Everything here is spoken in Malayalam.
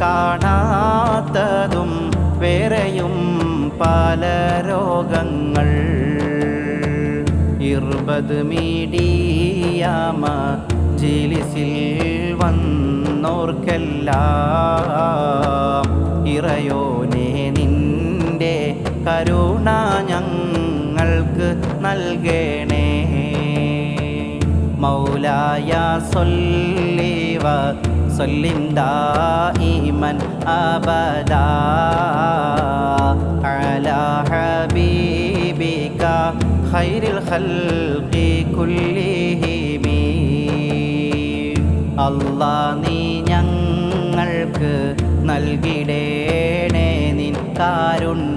കാണാത്തതും വേറെയും പല രോഗങ്ങൾ. ഇർബത് മീഡിയാമ ജിലിസിൽ വന്നോർക്കെല്ലാം. ഇറയോനെ നിന്റെ കരുണ ഞങ്ങൾക്ക് നൽകണേ. മൗലായ സൊല്ലിവ സൊല്ലിന്തായിമൻ അബദ അലാ ഹബീബിക ഖൈറിൽ ഖൽഖി കുല്ലിഹിമി അല്ലാ നീ ഞങ്ങൾക്ക് നൽകിടേണേ നിൻ കാരുണ്യം